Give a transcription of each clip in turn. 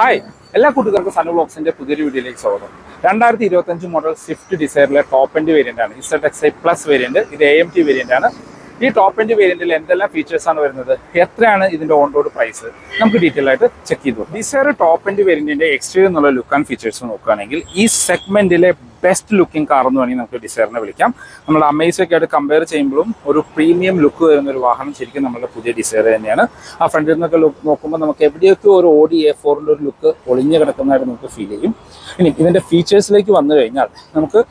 Hi. എല്ലാ കൂട്ടുകാർക്കും sun ബ്ലോക്സിന്റെ പുതിയൊരു വീഡിയോയിലേക്ക് സ്വാഗതം. രണ്ടായിരത്തി ഇരുപത്തഞ്ച് മോഡൽ സ്വിഫ്റ്റ് ഡിസൈറിലെ ടോപ്പ് എൻഡ് വേരിയന്റ് ആണ്. Z X I plus variant ഇത് എ എം ടി വേരിയന്റ് ആണ്. ഈ ടോപ്പ് എൻഡ് വേരിയന്റിൽ എന്തെല്ലാം ഫീച്ചേഴ്സ് ആണ് വരുന്നത്? എത്രയാണ് ഇതിന്റെ ഓൺ റോഡ് പ്രൈസ് നമുക്ക് ഡീറ്റെയിൽ ആയിട്ട് ചെക്ക് ചെയ്തു ഡിസൈർ ടോപ്പ് എൻഡ് വേരിയന്റിന്റെ എക്സ്റ്റീരിയർ എന്നുള്ള ലുക്ക് ആൻഡ് ഫീച്ചേഴ്സ് നോക്കുകയാണെങ്കിൽ ഈ സെഗ്മെന്റിലെ ബെസ്റ്റ് ലുക്കിംഗ് കാർ എന്ന് വേണമെങ്കിൽ നമുക്ക് ഡിസൈറിനെ വിളിക്കാം. നമ്മൾ അമേസൊക്കെ ആയിട്ട് കമ്പയർ ചെയ്യുമ്പോഴും ഒരു പ്രീമിയം ലുക്ക് വരുന്ന ഒരു വാഹനം ശരിക്കും നമ്മുടെ പുതിയ ഡിസൈർ തന്നെയാണ്. ആ ഫ്രണ്ടിൽ നിന്നൊക്കെ ലുക്ക് നോക്കുമ്പോൾ നമുക്ക് എവിടെയൊക്കെ ഒരു ഓഡി എ ഫോറിന്റെ ഒരു ലുക്ക് ഒളിഞ്ഞു കിടക്കുന്നതായിട്ട് നമുക്ക് ഫീൽ ചെയ്യും. ഇനി ഇതിന്റെ ഫീച്ചേഴ്സിലേക്ക് വന്നു കഴിഞ്ഞാൽ നമുക്ക്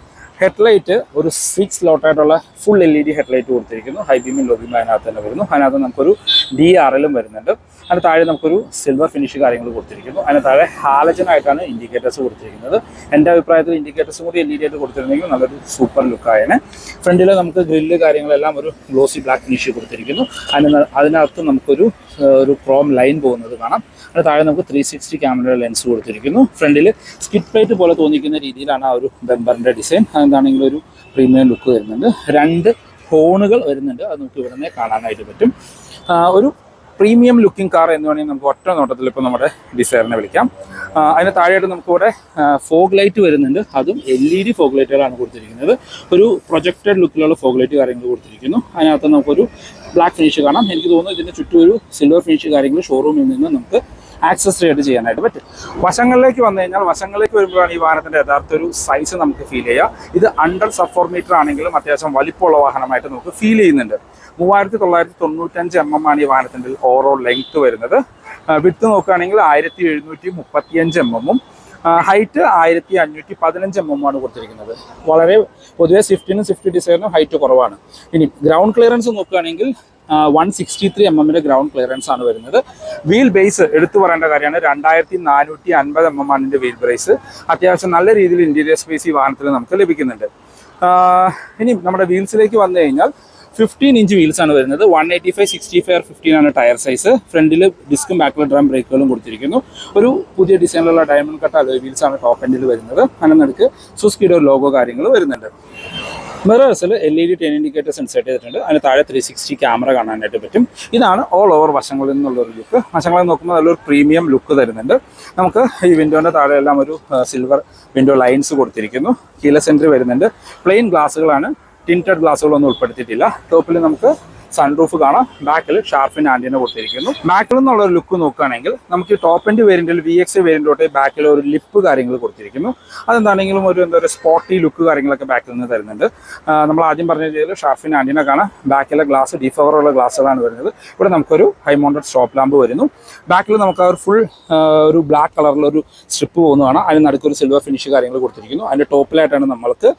ഹെഡ്ലൈറ്റ് ഒരു six ലോട്ടായിട്ടുള്ള full L E D headlight കൊടുത്തിരിക്കുന്നു. ഹൈ ബീമും ലോ ബീമും അതിനകത്ത് തന്നെ വരുന്നു. അതിനകത്ത് നമുക്കൊരു ഡി ആർ എല്ലും വരുന്നുണ്ട്. അതിന് താഴെ നമുക്കൊരു സിൽവർ ഫിനിഷ് കാര്യങ്ങൾ കൊടുത്തിരിക്കുന്നു. അതിന് താഴെ ഹാലജനായിട്ടാണ് ഇൻഡിക്കേറ്റേഴ്സ് കൊടുത്തിരിക്കുന്നത്. എന്റെ അഭിപ്രായത്തിൽ ഇൻഡിക്കേറ്റേഴ്സ് കൂടി എൽ ഇ ഡി ആയിട്ട് കൊടുത്തിരുന്നെങ്കിൽ നല്ലൊരു സൂപ്പർ ലുക്കായേനെ ഫ്രണ്ടിൽ നമുക്ക് ഗ്രില്ല് കാര്യങ്ങളെല്ലാം ഒരു ഗ്ലോസി ബ്ലാക്ക് ഫിനിഷ് കൊടുത്തിരിക്കുന്നു. അതിന് അതിനകത്ത് നമുക്കൊരു ഒരു ക്രോം ലൈൻ പോകുന്നത് കാണാം. അതിന് താഴെ നമുക്ക് ത്രീ സിക്സ്റ്റി ക്യാമറ ലെൻസ് കൊടുത്തിരിക്കുന്നു. ഫ്രണ്ടിൽ സ്കിറ്റ് പ്ലേറ്റ് പോലെ തോന്നിക്കുന്ന രീതിയിലാണ് ആ ഒരു ബെമ്പറിന്റെ ഡിസൈൻ അതെന്താണെങ്കിലും ഒരു പ്രീമിയം ലുക്ക് വരുന്നുണ്ട്. രണ്ട് ഹോണുകൾ വരുന്നുണ്ട്. അത് നമുക്ക് ഇവിടെ കാണാനായിട്ട് പറ്റും. ഒരു പ്രീമിയം ലുക്കിംഗ് കാർ എന്ന് വേണമെങ്കിൽ നമുക്ക് ഒറ്റ നോട്ടത്തിൽ ഇപ്പോൾ നമ്മുടെ ഡിസൈറിനെ വിളിക്കാം. അതിന് താഴെയായിട്ട് നമുക്കിവിടെ ഫോഗ് ലൈറ്റ് വരുന്നുണ്ട്. അതും എൽ ഇ ഡി ഫോഗ് ലൈറ്റുകളാണ് കൊടുത്തിരിക്കുന്നത്. ഒരു പ്രൊജക്റ്റഡ് ലുക്കിലുള്ള ഫോഗ് ലൈറ്റ് കാര്യങ്ങൾ കൊടുത്തിരിക്കുന്നു. അതിനകത്ത് നമുക്കൊരു ബ്ലാക്ക് ഫിനിഷ് കാണാം. എനിക്ക് തോന്നുന്നു ഇതിന്റെ ചുറ്റും ഒരു സിൽവർ ഫിനിഷ് കാര്യങ്ങൾ ഷോറൂമിൽ നിന്ന് നമുക്ക് ആക്സസ് ആയിട്ട് ചെയ്യാനായിട്ട് പറ്റും. വശങ്ങളിലേക്ക് വന്നു കഴിഞ്ഞാൽ വശങ്ങളിലേക്ക് വരുമ്പോഴാണ് ഈ വാഹനത്തിന്റെ യഥാർത്ഥ ഒരു സൈസ് നമുക്ക് ഫീൽ ചെയ്യുക. ഇത് അണ്ടർ സബ് മീറ്റർ ആണെങ്കിലും അത്യാവശ്യം വലിപ്പമുള്ള വാഹനമായിട്ട് നമുക്ക് ഫീൽ ചെയ്യുന്നുണ്ട്. മൂവായിരത്തി തൊള്ളായിരത്തി തൊണ്ണൂറ്റഞ്ച് എം എം ആണ് ഈ വാഹനത്തിന്റെ ഓവറോൾ ലെങ്ത് വരുന്നത്. വിട്ട് നോക്കുകയാണെങ്കിൽ ആയിരത്തി എഴുന്നൂറ്റി മുപ്പത്തിയഞ്ച് എം എമ്മും ഹൈറ്റ് ആയിരത്തി അഞ്ഞൂറ്റി പതിനഞ്ച് എം എം ആണ് കൊടുത്തിരിക്കുന്നത്. വളരെ പൊതുവെ സ്വിഫ്റ്റിനും സ്വിഫ്റ്റ് ഡിസൈറിനും ഹൈറ്റ് കുറവാണ്. ഇനി ഗ്രൗണ്ട് ക്ലിയറൻസ് നോക്കുകയാണെങ്കിൽ വൺ സിക്സ്റ്റി ത്രീ എം എമ്മിന്റെ ഗ്രൗണ്ട് ക്ലിയറൻസ് ആണ് വരുന്നത്. വീൽ ബേസ് എടുത്തു പറയേണ്ട കാര്യമാണ്. രണ്ടായിരത്തി നാനൂറ്റി അൻപത് എം എം ആണ് വീൽ ബ്രേസ് അത്യാവശ്യം നല്ല രീതിയിൽ ഇന്റീരിയർ സ്പേസ് ഈ വാഹനത്തിൽ നമുക്ക് ലഭിക്കുന്നുണ്ട്. ഇനി നമ്മുടെ വീൽസിലേക്ക് വന്നു കഴിഞ്ഞാൽ ഫിഫ്റ്റീൻ ഇഞ്ച് വീൽസ് ആണ് വരുന്നത്. One eighty five sixty five fifteen ആണ് ടയർ സൈസ് ഫ്രണ്ടിൽ ഡിസ്കും ബാക്കിൽ ഡ്രം ബ്രേക്കുകളും കൊടുത്തിരിക്കുന്നു. ഒരു പുതിയ ഡിസൈനിലുള്ള ഡയമണ്ട് കട്ട് അലോയ് വീൽസ് ആണ് ടോപ്പ് എൻഡിൽ വരുന്നത്. അതിനടുക്ക് സുസ്കിയുടെ ലോഗോ കാര്യങ്ങൾ വരുന്നുണ്ട്. മിറേഴ്സിൽ L E D turn indicators insert ചെയ്തിട്ടുണ്ട്. അതിന് താഴെ ത്രീ സിക്സ്റ്റി ക്യാമറ കാണാനായിട്ട് പറ്റും. ഇതാണ് ഓൾ ഓവർ വശങ്ങളിൽ നിന്നുള്ള ഒരു ലുക്ക് വശങ്ങളിൽ നോക്കുമ്പോൾ നല്ലൊരു പ്രീമിയം ലുക്ക് തരുന്നുണ്ട്. നമുക്ക് ഈ വിൻഡോന്റെ താഴെ എല്ലാം ഒരു സിൽവർ വിൻഡോ ലൈൻസ് കൊടുത്തിരിക്കുന്നു. കീല സെന്റർ വരുന്നുണ്ട്. പ്ലെയിൻ ഗ്ലാസ്സുകളാണ് ടിന്റഡ് ഗ്ലാസ്സുകളൊന്നും ഉൾപ്പെടുത്തിയിട്ടില്ല. ടോപ്പിൽ നമുക്ക് സൺറൂഫ് കാണാം. ബാക്കിൽ ഷാർഫിൻ ആന്റിന കൊടുത്തിരിക്കുന്നു. ബാക്കിൽ നിന്നുള്ള ഒരു ലുക്ക് നോക്കുകയാണെങ്കിൽ നമുക്ക് ടോപ്പ് എൻഡ് വേരിയന്റിൽ വി എക്സ് വേരിയന്റോട്ട് ബാക്കിൽ ഒരു ലിപ്പ് കാര്യങ്ങൾ കൊടുത്തിരിക്കുന്നു. അതെന്താണെങ്കിലും ഒരു എന്താ പറയുക സ്പോട്ടി ലുക്ക് കാര്യങ്ങളൊക്കെ ബാക്കിൽ നിന്ന് തരുന്നുണ്ട്. നമ്മൾ ആദ്യം പറഞ്ഞ രീതിയിൽ ഷാർഫിൻ ആന്റിന കാണാം. ബാക്കിലെ ഗ്ലാസ് ഡിഫവറുള്ള ഗ്ലാസ്സുകളാണ് വരുന്നത്. ഇവിടെ നമുക്കൊരു ഹൈ മൗണ്ടഡ് സ്റ്റോപ്പ് ലാമ്പ് വരുന്നു. ബാക്കിൽ നമുക്ക് ഒരു ഫുൾ ഒരു ബ്ലാക്ക് കളറിലൊരു സ്ട്രിപ്പ് പോകുന്നതാണ്. അതിന് നടുക്കൊരു സിൽവർ ഫിനിഷ് കാര്യങ്ങൾ കൊടുത്തിരിക്കുന്നു. അതിന്റെ ടോപ്പിലായിട്ടാണ് നമ്മൾക്ക്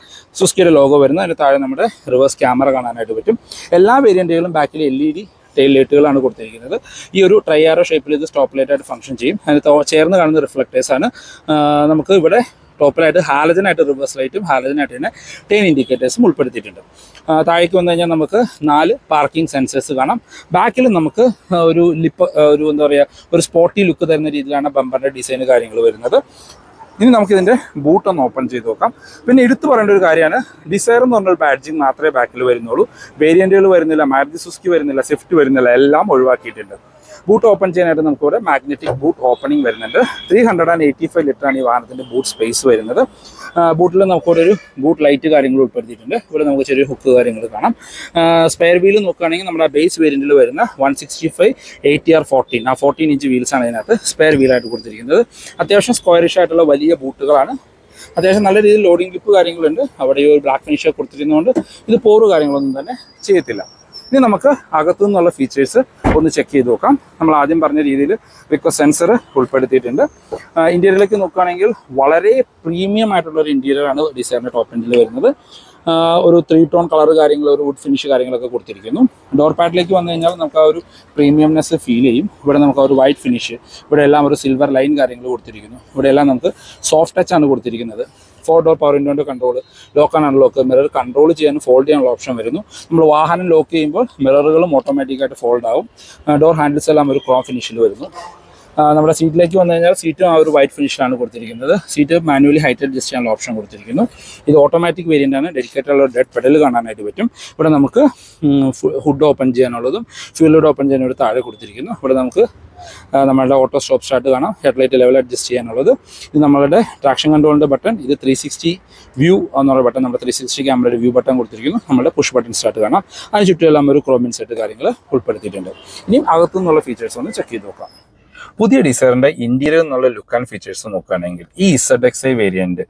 സുസ്കിയുടെ ലോഗോ വരുന്നത്. അതിന് താഴെ നമ്മുടെ റിവേഴ്സ് ക്യാമറ കാണാനായിട്ട് പറ്റും. എല്ലാ വേരിയന്റുകളും ബാക്കിൽ എൽ ഇ ഡി ടെയിൽ ലൈറ്റുകളാണ് കൊടുത്തിരിക്കുന്നത്. ഈ ഒരു ട്രൈയാറോ ഷേപ്പിൽ ഇത് സ്റ്റോപ്പ് ലൈറ്റായിട്ട് ഫംഗ്ഷൻ ചെയ്യും. അതിന് ചേർന്ന് കാണുന്ന റിഫ്ലക്റ്റേഴ്സ് ആണ്. നമുക്ക് ഇവിടെ ടോപ്പിലായിട്ട് ഹാലജനായിട്ട് റിവേഴ്സ് ലൈറ്റും ഹാലജനായിട്ട് തന്നെ ടെൻ ഇൻഡിക്കേറ്റേഴ്സും ഉൾപ്പെടുത്തിയിട്ടുണ്ട്. താഴേക്ക് വന്നു കഴിഞ്ഞാൽ നമുക്ക് നാല് പാർക്കിംഗ് സെൻസേഴ്സ് കാണാം. ബാക്കിൽ നമുക്ക് ഒരു ലിപ്പ് ഒരു എന്താ പറയുക ഒരു സ്പോട്ടി ലുക്ക് തരുന്ന രീതിയിലാണ് ബമ്പറിന്റെ ഡിസൈൻ കാര്യങ്ങൾ വരുന്നത്. ഇനി നമുക്ക് ഇതിന്റെ ബൂട്ട് ഒന്ന് ഓപ്പൺ ചെയ്ത് നോക്കാം. പിന്നെ എടുത്തു പറയേണ്ട ഒരു കാര്യമാണ് ഡിസയർ എന്ന് പറഞ്ഞൊരു ബാഡ്ജിങ് മാത്രമേ ബാക്കിൽ വരുന്നുള്ളൂ. വേരിയന്റുകൾ വരുന്നില്ല മാരുതി സുസ്കി വരുന്നില്ല സ്വിഫ്റ്റ് വരുന്നില്ല എല്ലാം ഒഴിവാക്കിയിട്ടുണ്ട്. ബൂട്ട് ഓപ്പൺ ചെയ്യാനായിട്ട് നമുക്ക് ഇവിടെ മാഗ്നറ്റിക് ബൂട്ട് ഓപ്പണിംഗ് വരുന്നുണ്ട്. Three hundred and eighty five litre ആണ് ഈ വാഹനത്തിന്റെ ബൂട്ട് സ്പേസ് വരുന്നത്. ബൂട്ടിൽ നമുക്കിവിടെ ഒരു ബൂട്ട് ലൈറ്റ് കാര്യങ്ങൾ ഉൾപ്പെടുത്തിയിട്ടുണ്ട്. ഇവിടെ നമുക്ക് ചെറിയ ഹുക്ക് കാര്യങ്ങൾ കാണാം. സ്പെയർ വീൽ നോക്കുകയാണെങ്കിൽ നമ്മുടെ ബേസ് വേരിയന്റിൽ വരുന്ന one sixty five eighty R fourteen ആ ഫോർട്ടീൻ ഇഞ്ച് വീൽസ് ആണ് ഇതിനകത്ത് സ്പെയർ വീലായിട്ട് കൊടുത്തിരിക്കുന്നത്. അത്യാവശ്യം സ്ക്വയറിഷ് ആയിട്ടുള്ള വലിയ ബൂട്ടുകളാണ്. അത്യാവശ്യം നല്ല രീതിയിൽ ലോഡിംഗ് ഗിപ്പ് കാര്യങ്ങളുണ്ട്. അവിടെ ഈ ഒരു ബ്ലാക്ക് ഫിനിഷ് കൊടുത്തിരുന്നതുകൊണ്ട് ഇത് പോറ് കാര്യങ്ങളൊന്നും തന്നെ ചെയ്യത്തില്ല. ഇനി നമുക്ക് അകത്തു നിന്നുള്ള ഫീച്ചേഴ്സ് ഒന്ന് ചെക്ക് ചെയ്ത് നോക്കാം. നമ്മൾ ആദ്യം പറഞ്ഞ രീതിയിൽ റിക്വസ്റ്റ് സെൻസർ ഉൾപ്പെടുത്തിയിട്ടുണ്ട്. ഇന്റീരിയറിലേക്ക് നോക്കുകയാണെങ്കിൽ വളരെ പ്രീമിയം ആയിട്ടുള്ള ഒരു ഇന്റീരിയർ ആണ് ഡിസൈറിന്റെ ടോപ്പ് എൻഡിൽ വരുന്നത്. ഒരു ത്രീ ടോൺ കളർ കാര്യങ്ങൾ ഒരു വുഡ് ഫിനിഷ് കാര്യങ്ങളൊക്കെ കൊടുത്തിരിക്കുന്നു. ഡോർ പാഡിലേക്ക് വന്നു കഴിഞ്ഞാൽ നമുക്ക് ആ ഒരു പ്രീമിയംനെസ് ഫീൽ ചെയ്യും. ഇവിടെ നമുക്ക് ആ ഒരു വൈറ്റ് ഫിനിഷ് ഇവിടെ എല്ലാം ഒരു സിൽവർ ലൈൻ കാര്യങ്ങൾ കൊടുത്തിരിക്കുന്നു. ഇവിടെ എല്ലാം നമുക്ക് സോഫ്റ്റ് ടച്ച് ആണ് കൊടുത്തിരിക്കുന്നത്. Four door power വിൻഡോന്റെ control lock and unlock mirror control ചെയ്യാനും ഫോൾഡ് ചെയ്യാനുള്ള ഓപ്ഷൻ വരുന്നു. നമ്മൾ വാഹനം ലോക്ക് ചെയ്യുമ്പോൾ മിററുകളും ഓട്ടോമാറ്റിക്കായിട്ട് ഫോൾഡ് ആവും. ഡോർ ഹാൻഡിൽസ് എല്ലാം ഒരു ക്രോം ഫിനിഷിൽ വരുന്നു. നമ്മുടെ സീറ്റിലേക്ക് വന്നു കഴിഞ്ഞാൽ സീറ്റും ആ ഒരു വൈറ്റ് ഫിനിഷിലാണ് കൊടുത്തിരിക്കുന്നത്. സീറ്റ് മാനുവലി ഹൈറ്റ് അഡ്ജസ്റ്റ് ചെയ്യാനുള്ള ഓപ്ഷൻ കൊടുത്തിരിക്കുന്നു. ഇത് ഓട്ടോമാറ്റിക് വേരിയന്റ് ആണ്. ഡെഡിക്കേറ്റഡ് ഉള്ള ഡെഡ് പെഡൽ കാണാനായിട്ട് പറ്റും. ഇവിടെ നമുക്ക് ഹുഡ് ഓപ്പൺ ചെയ്യാനുള്ളതും ഫ്യൂൽ ഓപ്പൺ ചെയ്യാനൊരു താഴെ കൊടുത്തിരിക്കുന്നു. ഇവിടെ നമുക്ക് നമ്മളുടെ ഓട്ടോ സ്റ്റോപ്പ് സ്റ്റാർട്ട് കാണാം. ഹെഡ്ലൈറ്റ് ലെവൽ അഡ്ജസ്റ്റ് ചെയ്യാനുള്ളത്. ഇത് നമ്മളുടെ ട്രാക്ഷൻ കൺട്രോളിന്റെ ബട്ടൺ ഇത് ത്രീ സിക്സ്റ്റി വ്യൂ എന്നുള്ള ബട്ടൺ നമ്മുടെ ത്രീ സിക്സ്റ്റി ക്യാമറയുടെ വ്യൂ ബട്ടൺ കൊടുത്തിരിക്കുന്നു. നമ്മുടെ പുഷ് ബട്ടൺ സ്റ്റാർട്ട് കാണാം. അതിന് ചുറ്റുമെല്ലാം ഒരു ക്രോമിൻ സെറ്റ് കാര്യങ്ങൾ ഉൾപ്പെടുത്തിയിട്ടുണ്ട്. ഇനി അകത്തു നിന്നുള്ള ഫീച്ചേഴ്സ് ഒന്ന് ചെക്ക് ചെയ്ത് നോക്കാം. പുതിയ ഡിസൈറിന്റെ ഇന്റീരിയർ എന്നുള്ള ലുക്ക് ആൻഡ് ഫീച്ചേഴ്സ് നോക്കുകയാണെങ്കിൽ ഈ Z X I variant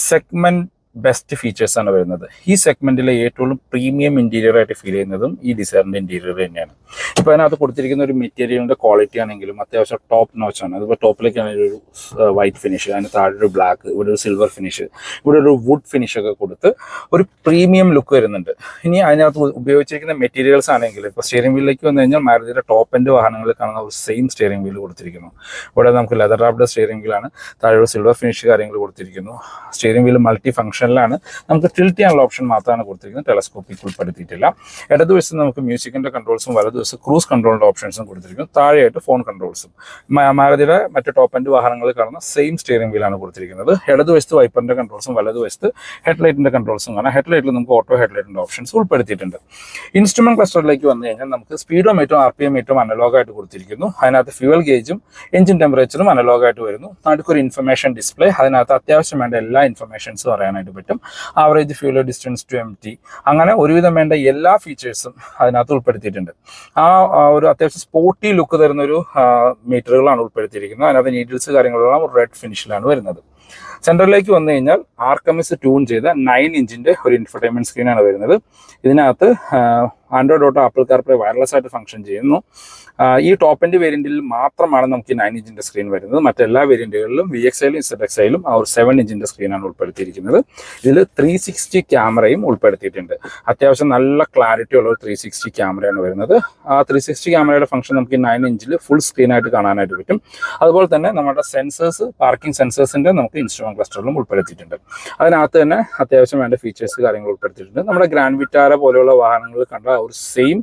segment best features ആണ് വരുന്നത്. ഈ സെഗ്മെന്റിലെ ഏറ്റവും പ്രീമിയം ഇന്റീരിയർ ആയിട്ട് ഫീൽ ചെയ്യുന്നതും ഈ ഡിസൈറിന്റെ ഇന്റീരിയർ തന്നെയാണ്. ഇപ്പോൾ അതിനകത്ത് കൊടുത്തിരിക്കുന്ന ഒരു മെറ്റീരിയലിന്റെ ക്വാളിറ്റി ആണെങ്കിലും അത്യാവശ്യം ടോപ്പ് നോച്ച് ആണ്. അതിപ്പോൾ ടോപ്പിലേക്കാണെങ്കിൽ ഒരു വൈറ്റ് ഫിനിഷ് അതിന് താഴെ ഒരു ബ്ലാക്ക് ഇവിടെ ഒരു സിൽവർ ഫിനിഷ് ഇവിടെ ഒരു വുഡ് ഫിനിഷ് ഒക്കെ കൊടുത്ത് ഒരു പ്രീമിയം ലുക്ക് വരുന്നുണ്ട്. ഇനി അതിനകത്ത് ഉപയോഗിച്ചിരിക്കുന്ന മെറ്റീരിയൽസ് ആണെങ്കിൽ ഇപ്പോൾ സ്റ്റിയറിംഗ് വീലിലേക്ക് വന്നു കഴിഞ്ഞാൽ മാരുതിയുടെ ടോപ്പ് എൻഡ് വാഹനങ്ങളിൽ കാണുന്ന ഒരു സെയിം സ്റ്റിയറിംഗ് വീൽ കൊടുത്തിരിക്കുന്നു. ഇവിടെ നമുക്ക് ലെതർ റാബ്ഡ് സ്റ്റിയറിംഗ് വീലാണ് താഴെ ഒരു സിൽവർ ഫിനിഷ് കാര്യങ്ങൾ കൊടുത്തിരിക്കുന്നു. സ്റ്റിയറിംഗ് വീൽ മൾട്ടി ഫംഗ്ഷനിലാണ് നമുക്ക് ടിൽറ്റ് ചെയ്യാനുള്ള ഓപ്ഷൻ മാത്രമാണ് കൊടുത്തിരിക്കുന്നത്. ടെലസ്കോപ്പിക്ക് ഉൾപ്പെടുത്തിയിട്ടില്ല. ഇടതുവശത്ത് നമുക്ക് മ്യൂസിക്കിന്റെ കൺട്രോൾസും വലതുവശത്ത് ക്രൂസ് കൺട്രോളിന്റെ ഓപ്ഷൻസും കൊടുത്തിരിക്കുന്നു. താഴെയായിട്ട് ഫോൺ കൺട്രോൾസും മാരുതിയുടെ മറ്റ് ടോപ്പ് എൻഡ് വാഹനങ്ങൾ കാണുന്ന സെയിം സ്റ്റിയറിംഗ് വീലാണ് കൊടുത്തിരിക്കുന്നത്. ഇടതുവശത്ത് വൈപ്പറിന്റെ കൺട്രോൾസും വലതുവശത്ത് ഹെഡ്ലൈറ്റിന്റെ കൺട്രോൾസും കാണാം. ഹെഡ്ലൈറ്റിൽ നമുക്ക് ഓട്ടോ ഹെഡ്ലൈറ്റിന്റെ ഓപ്ഷൻസ് ഉൾപ്പെടുത്തിയിട്ടുണ്ട്. ഇൻസ്ട്രുമെന്റ് ക്ലസ്റ്ററിലേക്ക് വന്നു കഴിഞ്ഞാൽ നമുക്ക് സ്പീഡോ സ്പീഡോമീറ്ററും ആർ പി എം മീറ്ററും അനലോഗായിട്ട് കൊടുത്തിരിക്കുന്നു. അതിനകത്ത് ഫ്യൂവൽ ഗേജും എഞ്ചിൻ ടെമ്പറേച്ചറും അനലോഗായിട്ട് വരുന്നു. നടുക്കൊരു ഇൻഫർമേഷൻ ഡിസ്പ്ലേ അതിനകത്ത് അത്യാവശ്യം വേണ്ട എല്ലാ ഇൻഫർമേഷൻസും അറിയാനായിട്ട് പറ്റും. Average fuel distance to empty അങ്ങനെ ഒരുവിധം വേണ്ട എല്ലാ ഫീച്ചേഴ്സും അതിനകത്ത് ഉൾപ്പെടുത്തിയിട്ടുണ്ട്. ആ ഒരു അത്യാവശ്യം സ്പോർട്ടി ലുക്ക് തരുന്ന ഒരു മീറ്ററുകളാണ് ഉൾപ്പെടുത്തിയിരിക്കുന്നത്. അതിനകത്ത് നീഡിൽസ് കാര്യങ്ങളെല്ലാം റെഡ് ഫിനിഷിലാണ് വരുന്നത്. സെന്ററിലേക്ക് വന്നു കഴിഞ്ഞാൽ ആർക്കമിസ് ട്യൂൺ ചെയ്ത നയൻ ഇഞ്ചിന്റെ ഒരു ഇൻഫർടൈൻമെന്റ് സ്ക്രീനാണ് വരുന്നത്. ഇതിനകത്ത് Android auto Apple CarPlay wireless ആയിട്ട് ഫംഗ്ഷൻ ചെയ്യുന്നു. ഈ ടോപ്പ് എൻഡ് വേരിയന്റിൽ മാത്രമാണ് നമുക്ക് നയൻ ഇഞ്ചിന്റെ സ്ക്രീൻ വരുന്നത്. മറ്റെല്ലാ വേരിയന്റുകളിലും വി എക്സ് ഐയിലും ഇസഡ് എക്സ് ഐയിലും ആ ഒരു സെവൻ ഇഞ്ചിന്റെ സ്ക്രീനാണ് ഉൾപ്പെടുത്തിയിരിക്കുന്നത്. ഇതിൽ ത്രീ സിക്സ്റ്റി ക്യാമറയും ഉൾപ്പെടുത്തിയിട്ടുണ്ട്. അത്യാവശ്യം നല്ല ക്ലാരിറ്റി ഉള്ള ഒരു ത്രീ സിക്സ്റ്റി ക്യാമറയാണ് വരുന്നത്. ആ ത്രീ സിക്സ്റ്റി ക്യാമറയുടെ ഫംഗ്ഷൻ നമുക്ക് നയൻ ഇഞ്ചിൽ ഫുൾ സ്ക്രീനായിട്ട് കാണാനായിട്ട് പറ്റും. അതുപോലെ തന്നെ നമ്മുടെ സെൻസേഴ്സ് പാർക്കിംഗ് സെൻസേഴ്സിന്റെ നമുക്ക് ഇൻസ്ട്രുമെന്റ് ക്ലസ്റ്ററിലും ഉൾപ്പെടുത്തിയിട്ടുണ്ട്. അതിനകത്ത് തന്നെ അത്യാവശ്യം വേണ്ട ഫീച്ചേഴ്സ് കാര്യങ്ങൾ ഉൾപ്പെടുത്തിയിട്ടുണ്ട്. നമ്മുടെ ഗ്രാൻഡ് വിറ്റാര പോലെയുള്ള വാഹനങ്ങൾ കണ്ട ഒരു സെയിം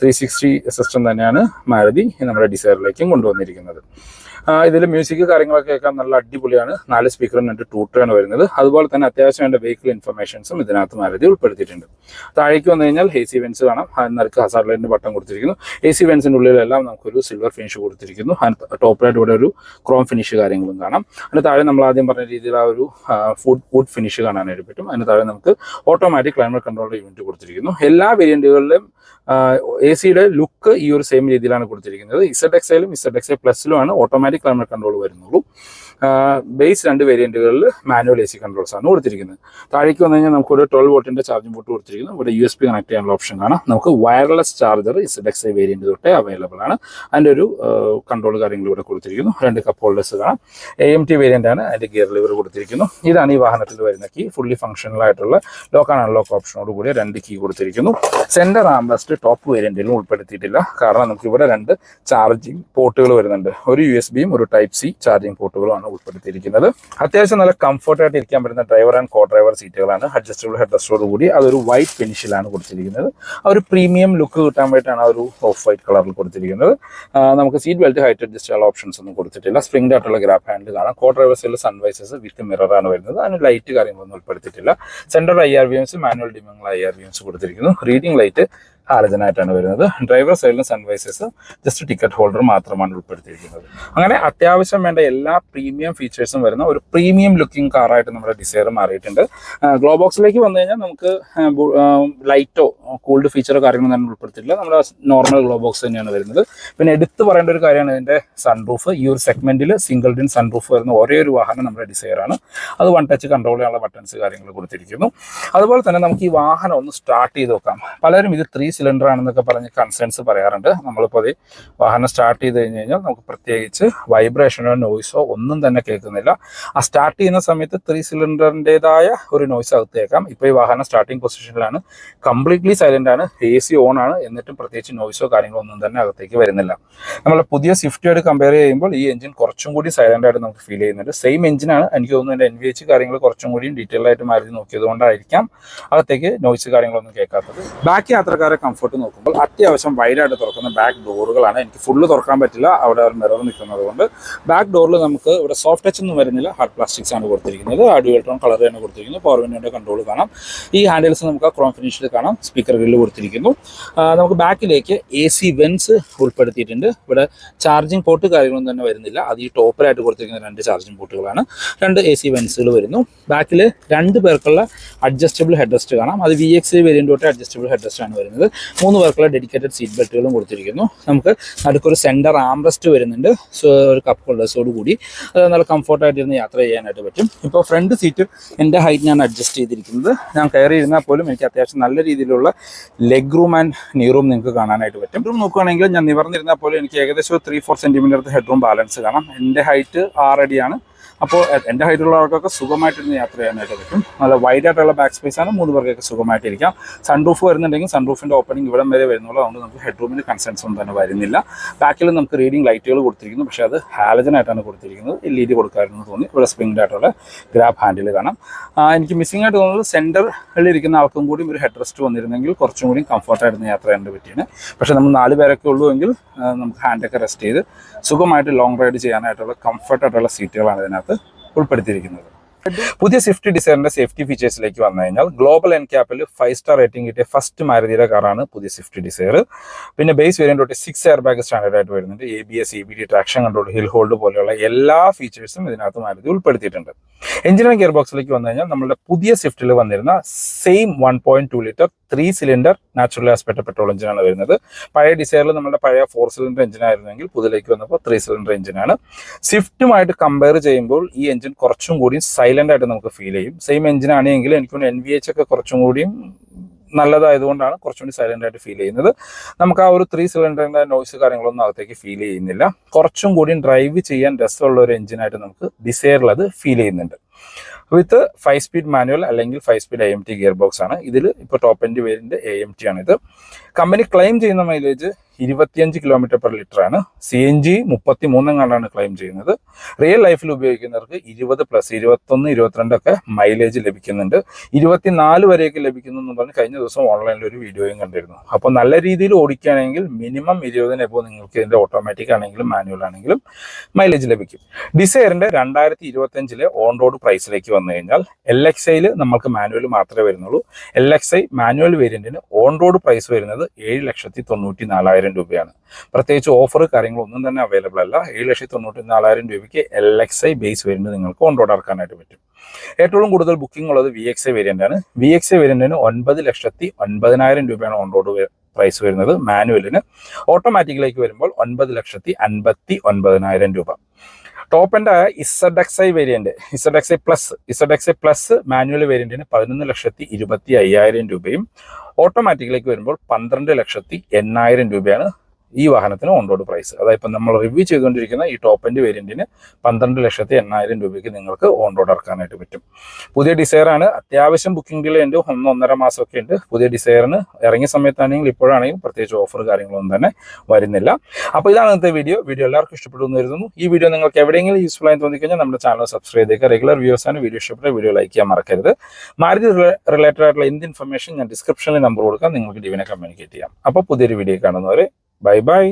ത്രീ സിക്സ്റ്റി സിസ്റ്റം തന്നെയാണ് മാരുതി നമ്മുടെ ഡിസൈറിലേക്കും കൊണ്ടുവന്നിരിക്കുന്നത്. ഇതിൽ മ്യൂസിക് കാര്യങ്ങളൊക്കെ കേൾക്കാൻ നല്ല അടിപൊളിയാണ്. നാല് സ്പീക്കറും രണ്ട് ടൂട്ടറാണ് വരുന്നത്. അതുപോലെ തന്നെ അത്യാവശ്യം വേണ്ട വെഹിക്കിൾ ഇൻഫർമേഷൻസും ഇതിനകത്ത് മാരുതി ഉൾപ്പെടുത്തിയിട്ടുണ്ട്. താഴേക്ക് വന്നു കഴിഞ്ഞാൽ എ സി വെൻസ് കാണാം. ഹസാർഡ് ലൈറ്റിന്റെ ബട്ടൺ കൊടുത്തിരിക്കുന്നു. എ സി വെൻസിന്റെ ഉള്ളിലെല്ലാം നമുക്കൊരു സിൽവർ ഫിനിഷ് കൊടുത്തിരിക്കുന്നു. അതിന് ടോപ്പിലായിട്ട് ഇവിടെ ഒരു ക്രോം ഫിനിഷ് കാര്യങ്ങളും കാണാം. അതിന് താഴെ നമ്മൾ ആദ്യം പറഞ്ഞ രീതിയിൽ ആ ഒരു ഫുഡ് ഫുഡ് ഫിനിഷ് കാണാനായിട്ട് പറ്റും. അതിന് താഴെ നമുക്ക് ഓട്ടോമാറ്റിക് ക്ലൈമറ്റ് കൺട്രോൾ യൂണിറ്റ് കൊടുത്തിരിക്കുന്നു. എല്ലാ വേരിയന്റുകളിലും എ സിയുടെ ലുക്ക് ഈ ഒരു സെയിം രീതിയിലാണ് കൊടുത്തിരിക്കുന്നത്. ഇസഡ് എക്സയിലും ഇസഡ് എക്സൈ പ്ലസിലുമാണ് ഓട്ടോമാറ്റിക് ക്ലൈമറ്റ് കൺട്രോൾ വരുന്നുള്ളൂ. ബേസ് രണ്ട് വേരിയന്റുകളിൽ മാനുവൽ എ സി കൺട്രോൾസ് ആണ് കൊടുത്തിരിക്കുന്നത്. താഴേക്ക് വന്നു കഴിഞ്ഞാൽ നമുക്ക് ഒരു ട്വൽവ് വോട്ടിന്റെ ചാർജിംഗ് പോർട്ട് കൊടുത്തിരിക്കുന്നു. ഇവിടെ യു എസ് പി കണക്ട് ചെയ്യാനുള്ള ഓപ്ഷൻ കാണാം. നമുക്ക് wireless charger Z X I variant തൊട്ടേ അവൈലബിൾ ആണ്. അതിന്റെ ഒരു കൺട്രോൾ കാര്യങ്ങൾ ഇവിടെ കൊടുത്തിരിക്കുന്നു. രണ്ട് കപ്പ് ഹോൾഡേഴ്സ് കാണാം. എ എം ടി വേരിയന്റ് ആണ്. അതിന്റെ ഗിയർ ലിവർ കൊടുത്തിരിക്കുന്നു. ഇതാണ് ഈ വാഹനത്തിൽ വരുന്ന കീ ഫുള്ളി ഫംഗ്ഷണൽ ആയിട്ടുള്ള ലോക്ക് ആൻഡ് അൺലോക്ക് ഓപ്ഷനോട് കൂടി രണ്ട് കീ കൊടുത്തിരിക്കുന്നു. സെന്റർ ആംബസ്റ്റ് ടോപ്പ് വേരിയന്റിലും ഉൾപ്പെടുത്തിയിട്ടില്ല. കാരണം നമുക്ക് ഇവിടെ രണ്ട് ചാർജിങ് പോർട്ടുകൾ വരുന്നുണ്ട്. ഒരു യു എസ് ബിയും ഒരു ടൈപ്പ് സി ചാർജിങ് പോർട്ടുകളുമാണ് ഉൾപ്പെടുത്തിയിരിക്കുന്നത്. അത്യാവശ്യം നല്ല കംഫർട്ടായിട്ട് ഇരിക്കാൻ പറ്റുന്ന ഡ്രൈവർ ആൻഡ് കോ ഡ്രൈവർ സീറ്റുകളാണ് അഡ്ജസ്റ്റബിൾ ഹെഡ് റെസ്റ്റോട് കൂടി അതൊരു വൈറ്റ് ഫിനിഷിലാണ് കൊടുത്തിരിക്കുന്നത്. ആ ഒരു പ്രീമിയം ലുക്ക് കിട്ടാൻ വേണ്ടിയിട്ടാണ് ഒരു ഓഫ് വൈറ്റ് കളറിൽ കൊടുത്തിരിക്കുന്നത്. നമുക്ക് സീറ്റ് ബെൽറ്റ് ഹൈറ്റ് അഡ്ജസ്റ്റ് ചെയ്യാനുള്ള ഓപ്ഷൻസ് ഒന്നും കൊടുത്തിട്ടില്ല. സ്പ്രിംഗ് ആയിട്ടുള്ള ഗ്രാപ്പ് ഹാൻഡിൽ കാണാം. കോ ഡ്രൈവേഴ്സിൽ സൺവൈസസ് വിത്ത് മിററാണ് വരുന്നത്. അതിന് ലൈറ്റ് കാര്യങ്ങളൊന്നും ഉൾപ്പെടുത്തിയിട്ടില്ല. Central I R V Ms manual dimming I R V Ms കൊടുത്തിരിക്കുന്നു. റീഡിംഗ് ലൈറ്റ് ഹാലജനായിട്ടാണ് വരുന്നത്. ഡ്രൈവർ സൈഡിലും സൺവൈസേഴ്സ് ജസ്റ്റ് ടിക്കറ്റ് ഹോൾഡർ മാത്രമാണ് ഉൾപ്പെടുത്തിയിരിക്കുന്നത്. അങ്ങനെ അത്യാവശ്യം വേണ്ട എല്ലാ പ്രീമിയം ഫീച്ചേഴ്സും വരുന്ന ഒരു പ്രീമിയം ലുക്കിംഗ് കാറായിട്ട് നമ്മുടെ ഡിസൈർ മാറിയിട്ടുണ്ട്. ഗ്ലോ ബോക്സിലേക്ക് വന്നു കഴിഞ്ഞാൽ നമുക്ക് ലൈറ്റോ കൂൾഡ് ഫീച്ചറോ കാര്യങ്ങളൊന്നും തന്നെ ഉൾപ്പെടുത്തിയിട്ടില്ല. നമ്മുടെ നോർമൽ ഗ്ലോ ബോക്സ് തന്നെയാണ് വരുന്നത്. പിന്നെ എടുത്തു പറയേണ്ട ഒരു കാര്യമാണ് ഇതിന്റെ സൺറൂഫ് ഈ ഒരു സെഗ്മെന്റിൽ സിംഗിൾ ഡിൻ സൺറൂഫ് വരുന്ന ഒരേ ഒരു വാഹനം നമ്മുടെ ഡിസൈർ ആണ്. അത് വൺ ടച്ച് കൺട്രോൾ ചെയ്യാനുള്ള ബട്ടൺസ് കാര്യങ്ങൾ കൊടുത്തിരിക്കുന്നു. അതുപോലെ തന്നെ നമുക്ക് ഈ വാഹനം ഒന്ന് സ്റ്റാർട്ട് ചെയ്ത് നോക്കാം. പലരും ഇത് ത്രീ സിലിണ്ടർ ആണെന്നൊക്കെ പറഞ്ഞ് കൺസേൺസ് പറയാറുണ്ട്. നമ്മളിപ്പോൾ അത് വാഹനം സ്റ്റാർട്ട് ചെയ്ത് കഴിഞ്ഞ് കഴിഞ്ഞാൽ നമുക്ക് പ്രത്യേകിച്ച് വൈബ്രേഷനോ നോയ്സോ ഒന്നും തന്നെ കേൾക്കുന്നില്ല. ആ സ്റ്റാർട്ട് ചെയ്യുന്ന സമയത്ത് ത്രീ സിലിണ്ടറിന്റെതായ ഒരു നോയ്സ് അകത്ത് കേൾക്കാം ഇപ്പോൾ ഈ വാഹനം സ്റ്റാർട്ടിംഗ് പൊസിഷനിലാണ് കംപ്ലീറ്റ്ലി സൈലന്റ് ആണ് എ സി ഓൺ ആണ്. എന്നിട്ടും പ്രത്യേകിച്ച് നോയ്സോ കാര്യങ്ങളോ ഒന്നും തന്നെ അകത്തേക്ക് വരുന്നില്ല. നമ്മൾ പുതിയ സ്വിഫ്റ്റുമായിട്ട് കമ്പയർ ചെയ്യുമ്പോൾ ഈ എഞ്ചിൻ കുറച്ചും കൂടി സൈലന്റ് ആയിട്ട് നമുക്ക് ഫീൽ ചെയ്യുന്നുണ്ട്. സെയിം എഞ്ചിനാണ് എനിക്ക് തോന്നുന്നു എൻ വി എച്ച് കാര്യങ്ങൾ കുറച്ചും കൂടി ഡീറ്റെയിൽ ആയിട്ട് മാറി നോക്കിയത് കൊണ്ടായിരിക്കാം. അകത്തേക്ക് നോയ്സ് കാര്യങ്ങളൊന്നും കേൾക്കാത്തത്. ബാക്കി യാത്രക്കാരെ കംഫർട്ട് നോക്കുമ്പോൾ അത്യാവശ്യം വൈഡായിട്ട് തുറക്കുന്ന ബാക്ക് ഡോറുകളാണ് എനിക്ക് ഫുള്ള് തുറക്കാൻ പറ്റില്ല. അവിടെ ഒരു മിറർ നിൽക്കുന്നത് കൊണ്ട്. ബാക്ക് ഡോറിൽ നമുക്ക് ഇവിടെ സോഫ്റ്റ് ടച്ച് ഒന്നും വരുന്നില്ല. ഹാർഡ് പ്ലാസ്റ്റിക്സ് ആണ് കൊടുത്തിരിക്കുന്നത്. ഡ്യുവൽ ടോൺ കളർ തന്നെ കൊടുത്തിരിക്കുന്നത്. പവർ വിൻഡോയുടെ കൺട്രോൾ കാണാം. ഈ ഹാൻഡിൽസ് നമുക്ക് ക്രോം ഫിനിഷിൽ കാണാം. സ്പീക്കർ ഗ്രില്ല് കൊടുത്തിരിക്കുന്നു. നമുക്ക് ബാക്കിലേക്ക് എ സി വെൻസ് ഉൾപ്പെടുത്തിയിട്ടുണ്ട്. ഇവിടെ ചാർജിങ് പോർട്ട് കാര്യങ്ങളൊന്നും തന്നെ വരുന്നില്ല. അത് ഈ ടോപ്പിലായിട്ട് കൊടുത്തിരിക്കുന്ന രണ്ട് ചാർജിങ് പോർട്ടുകളാണ് രണ്ട് എ സി വെൻസുകൾ വരുന്നു. ബാക്കിൽ രണ്ട് പേർക്കുള്ള അഡ്ജസ്റ്റബിൾ ഹെഡ് റെസ്റ്റ് കാണാം. അത് വി എക്സ് വേരിയന്റ് തൊട്ട് അഡ്ജസ്റ്റബിൾ ഹെഡ് റെസ്റ്റ് ആണ് വരുന്നത്. മൂന്ന് പേർക്കുള്ള ഡെഡിക്കേറ്റഡ് സീറ്റ് ബെൽറ്റുകളും കൊടുത്തിരിക്കുന്നു. നമുക്ക് നടുക്കൊരു സെന്റർ ആംറസ്റ്റ് വരുന്നുണ്ട്. സോ ഒരു കപ്പ് ഹോൾഡേഴ്സോട് കൂടി. അത് നല്ല കംഫോർട്ടായിട്ടിരുന്ന് യാത്ര ചെയ്യാനായിട്ട് പറ്റും. ഇപ്പോൾ ഫ്രണ്ട് സീറ്റ് എന്റെ ഹൈറ്റിനാണ് അഡ്ജസ്റ്റ് ചെയ്തിരിക്കുന്നത്. ഞാൻ കയറി ഇരുന്നാൽ പോലും എനിക്ക് അത്യാവശ്യം നല്ല രീതിയിലുള്ള leg room and knee room നിങ്ങൾക്ക് കാണാനായിട്ട് പറ്റും. റൂം നോക്കുകയാണെങ്കിൽ ഞാൻ നിവർന്നിരുന്നാൽ പോലും എനിക്ക് ഏകദേശം three four centimetre head room balance കാണാം. എന്റെ ഹൈറ്റ് ആറടിയാണ്. അപ്പോൾ എന്റെ ഹൈറ്റുള്ള ആൾക്കൊക്കെ സുഖമായിട്ടിരുന്ന് യാത്ര ചെയ്യാനായിട്ട് പറ്റും. നല്ല വൈഡ് ആയിട്ടുള്ള ബാക്ക് സ്പേസ് ആണ്. മൂന്ന് പേർക്കൊക്കെ സുഖമായിട്ടിരിക്കാം. സൺറൂഫ് വരുന്നുണ്ടെങ്കിൽ സൺറൂഫിന്റെ ഓപ്പണിംഗ് ഇവിടം വരെ വരുന്നുള്ളൂ. അതുകൊണ്ട് നമുക്ക് ഹെഡ് റൂമിന് കൺസേൺസ് ഒന്നും തന്നെ വരുന്നില്ല. ബാക്കിൽ നമുക്ക് റീഡിംഗ് ലൈറ്റുകൾ കൊടുത്തിരിക്കുന്നു. പക്ഷേ അത് ഹാലജൻ ആയിട്ടാണ് കൊടുത്തിരിക്കുന്നത്. എൽ ഇ ഡി കൊടുക്കാമായിരുന്നു തോന്നി. ഇവിടെ സ്പ്രിംഗ് ആയിട്ടുള്ള ഗ്രാബ് ഹാൻഡിൽ കാണാം. എനിക്ക് മിസ്സിംഗ് ആയിട്ട് തോന്നുന്നത് സെന്ററിൽ ഇരിക്കുന്ന ആൾക്കും കൂടി ഒരു ഹെഡ് റെസ്റ്റ് വന്നിരുന്നെങ്കിൽ കുറച്ചും കൂടി കംഫർട്ടായിരുന്നു യാത്ര ചെയ്യാൻ പറ്റിയാണ് പക്ഷേ നമ്മൾ നാല് പേരൊക്കെ ഉള്ളൂ എങ്കിൽ നമുക്ക് ഹാൻഡൊക്കെ റെസ്റ്റ് ചെയ്ത് സുഖമായിട്ട് ലോങ് റൈഡ് ചെയ്യാനായിട്ടുള്ള കംഫർട്ടായിട്ടുള്ള സീറ്റുകളാണ് ഇതിനകത്ത്. ഉൾപ്പെടുത്തിയിരിക്കുന്നത്. പുതിയ സ്വിഫ്റ്റ് ഡിസൈറിന്റെ സേഫ്റ്റി ഫീച്ചേഴ്സിലേക്ക് വന്നു കഴിഞ്ഞാൽ ഗ്ലോബൽ എൻ ക്യാപ്പിൽ ഫൈവ് സ്റ്റാർ റേറ്റിംഗ് കിട്ടിയ ഫസ്റ്റ് മാരുതിയുടെ കാറാണ് പുതിയ സ്വിഫ്റ്റ് ഡിസൈർ പിന്നെ ബേസ് വേരിയന്റ് തൊട്ട് സിക്സ് എയർ ബാഗ് സ്റ്റാൻഡേർഡ് ആയിട്ട് വരുന്നുണ്ട്. A B S E B D traction control hill hold പോലെയുള്ള എല്ലാ ഫീച്ചേഴ്സും ഇതിനകത്ത് മാരുതി ഉൾപ്പെടുത്തിയിട്ടുണ്ട്. എഞ്ചിനീയറിംഗ് ഗിയർ ബോക്സിലേക്ക് വന്നു കഴിഞ്ഞാൽ നമ്മുടെ പുതിയ സ്വിഫ്റ്റിൽ വന്നിരുന്ന same one point two litre three cylinder natural aspect petrol എഞ്ചിനാണ് വരുന്നത്. പഴയ ഡിസൈറിൽ നമ്മുടെ പഴയ ഫോർ സിലിണ്ടർ എഞ്ചിൻ എഞ്ചിനായിരുന്നെങ്കിൽ പുതിലേക്ക് വന്നപ്പോൾ ത്രീ സിലിണ്ടർ എഞ്ചിനാണ് സ്വിഫ്റ്റുമായിട്ട് കമ്പയർ ചെയ്യുമ്പോൾ ഈ എഞ്ചിൻ കുറച്ചും കൂടി സൈലന്റ് ആയിട്ട് നമുക്ക് ഫീൽ ചെയ്യും. സെയിം എഞ്ചിൻ ആണെങ്കിൽ എനിക്ക് എൻ വി എച്ച് ഒക്കെ കുറച്ചും കൂടിയും നല്ലതായതുകൊണ്ടാണ് കുറച്ചും കൂടി സൈലന്റ് ആയിട്ട് ഫീൽ ചെയ്യുന്നത്. നമുക്ക് ആ ഒരു ത്രീ സിലിണ്ടറിന്റെ നോയ്സ് കാര്യങ്ങളൊന്നും അകത്തേക്ക് ഫീൽ ചെയ്യുന്നില്ല. കുറച്ചും കൂടി ഡ്രൈവ് ചെയ്യാൻ രസമുള്ള ഒരു എഞ്ചിനായിട്ട് നമുക്ക് ഡിസൈറിൽ അത് ഫീൽ ചെയ്യുന്നുണ്ട്. വിത്ത് ഫൈവ് സ്പീഡ് മാനുവൽ അല്ലെങ്കിൽ five speed A M T gear box ആണ്. ഇതിൽ ഇപ്പോൾ ടോപ്പ് എൻഡ് വേരിന്റെ എ എം ടി ആണ് ഇത് കമ്പനി ക്ലെയിം ചെയ്യുന്ന മൈലേജ് ഇരുപത്തിയഞ്ച് കിലോമീറ്റർ പെർ ലിറ്റർ ആണ്. സി എൻ ജി മുപ്പത്തി മൂന്നെങ്ങാണ്ടാണ് ക്ലെയിം ചെയ്യുന്നത്. റിയൽ ലൈഫിൽ ഉപയോഗിക്കുന്നവർക്ക് ഇരുപത് പ്ലസ് ഇരുപത്തൊന്ന് ഇരുപത്തിരണ്ടൊക്കെ മൈലേജ് ലഭിക്കുന്നുണ്ട്. ഇരുപത്തിനാല് വരെയൊക്കെ ലഭിക്കുന്നു എന്ന് പറഞ്ഞ് കഴിഞ്ഞ ദിവസം ഓൺലൈനിൽ ഒരു വീഡിയോയും കണ്ടിരുന്നു. അപ്പോൾ നല്ല രീതിയിൽ ഓടിക്കുകയാണെങ്കിൽ മിനിമം ഇരുപതിന് ഇപ്പോൾ നിങ്ങൾക്ക് ഇതിന്റെ ഓട്ടോമാറ്റിക് ആണെങ്കിലും മാനുവൽ ആണെങ്കിലും മൈലേജ് ലഭിക്കും. ഡിസൈറിന്റെ രണ്ടായിരത്തി ഇരുപത്തഞ്ചിലെ ഓൺ റോഡ് പ്രൈസിലേക്ക് വന്നു കഴിഞ്ഞാൽ എൽ എക്സ് ഐയിൽ നമുക്ക് മാനുവൽ മാത്രമേ വരുന്നുള്ളൂ. എൽ എക്സ് ഐ മാനുവൽ വേരിയന്റിന് ഓൺ റോഡ് പ്രൈസ് വരുന്നത് ഏഴ് ലക്ഷത്തി തൊണ്ണൂറ്റി നാലായിരം രൂപയാണ്. പ്രത്യേകിച്ച് ഓഫർ കാര്യങ്ങളൊന്നും തന്നെ അവൈലബിൾ അല്ല. ഏഴ് ലക്ഷത്തി തൊണ്ണൂറ്റി നാലായിരം രൂപയ്ക്ക് L X I base variant നിങ്ങൾക്ക് കൊണ്ടോട് ഇറക്കാനായിട്ട് പറ്റും. ഏറ്റവും കൂടുതൽ ബുക്കിംഗ് ഉള്ളത് വി എക്സ് ഐ വേരിയന്റ് ആണ്. വി എക്സ് ഐ വേരിയന്റിന് ഒൻപത് ലക്ഷത്തി ഒൻപതിനായിരം രൂപയാണ് ഓൺറോഡ് പ്രൈസ് വരുന്നത് മാനുവലിന് ഓട്ടോമാറ്റിക്കിലേക്ക് വരുമ്പോൾ ഒൻപത് ലക്ഷത്തി അൻപത്തി ഒൻപതിനായിരം രൂപ. ടോപ്പ് എന്റെ Z X I variant Z X I plus Z X I plus manual വേരിയന്റിന് പതിനൊന്ന് ലക്ഷത്തി ഇരുപത്തി അയ്യായിരം രൂപയും ഓട്ടോമാറ്റിക്കിലേക്ക് വരുമ്പോൾ പന്ത്രണ്ട് ലക്ഷത്തി എണ്ണായിരം രൂപയാണ് ഈ വാഹനത്തിന് ഓൺ റോഡ് പ്രൈസ് അതായത് ഇപ്പം നമ്മൾ റിവ്യൂ ചെയ്തുകൊണ്ടിരിക്കുന്ന ഈ ടോപ്പ് എൻഡ് വേരിയന്റിന് പന്ത്രണ്ട് ലക്ഷത്തി എണ്ണായിരം രൂപയ്ക്ക് നിങ്ങൾക്ക് ഓൺ റോഡ് ഇറക്കാനായിട്ട് പറ്റും. പുതിയ ഡിസൈറാണ് അത്യാവശ്യം ബുക്കിംഗ് ഡിലേ ഉണ്ട്. ഒന്ന് ഒന്നര മാസമൊക്കെ ഉണ്ട്. പുതിയ ഡിസൈറിന് ഇറങ്ങിയ സമയത്താണെങ്കിൽ ഇപ്പോഴാണെങ്കിലും പ്രത്യേകിച്ച് ഓഫർ കാര്യങ്ങളൊന്നും തന്നെ വരുന്നില്ല. അപ്പോൾ ഇതാണ് ഇന്നത്തെ വീഡിയോ വീഡിയോ എല്ലാവർക്കും ഇഷ്ടപ്പെട്ടു എന്ന് കരുതുന്നു. ഈ വീഡിയോ നിങ്ങൾക്ക് എവിടെയെങ്കിലും യൂസ്ഫുൾ ആയി തോന്നിക്കഴിഞ്ഞാൽ നമ്മുടെ ചാനൽ സബ്സ്ക്രൈബ് ചെയ്യുക. റെഗുലർ വ്യൂസ് ആണ്. വീഡിയോ ഇഷ്ടപ്പെട്ട വീഡിയോ ലൈക്ക് ചെയ്യാൻ മറക്കരുത്. മാരുതി റിലേറ്റഡ് ആയിട്ടുള്ള എന്ത് ഇൻഫർമേഷൻ ഞാൻ ഡിസ്ക്രിപ്ഷനിൽ നമ്പർ കൊടുക്കാം. നിങ്ങൾക്ക് ഡിവിനെ കമ്മ്യൂണിക്കേറ്റ് ചെയ്യാം. അപ്പോൾ പുതിയൊരു വീഡിയോ കാണുന്നവരെ ബൈ ബൈ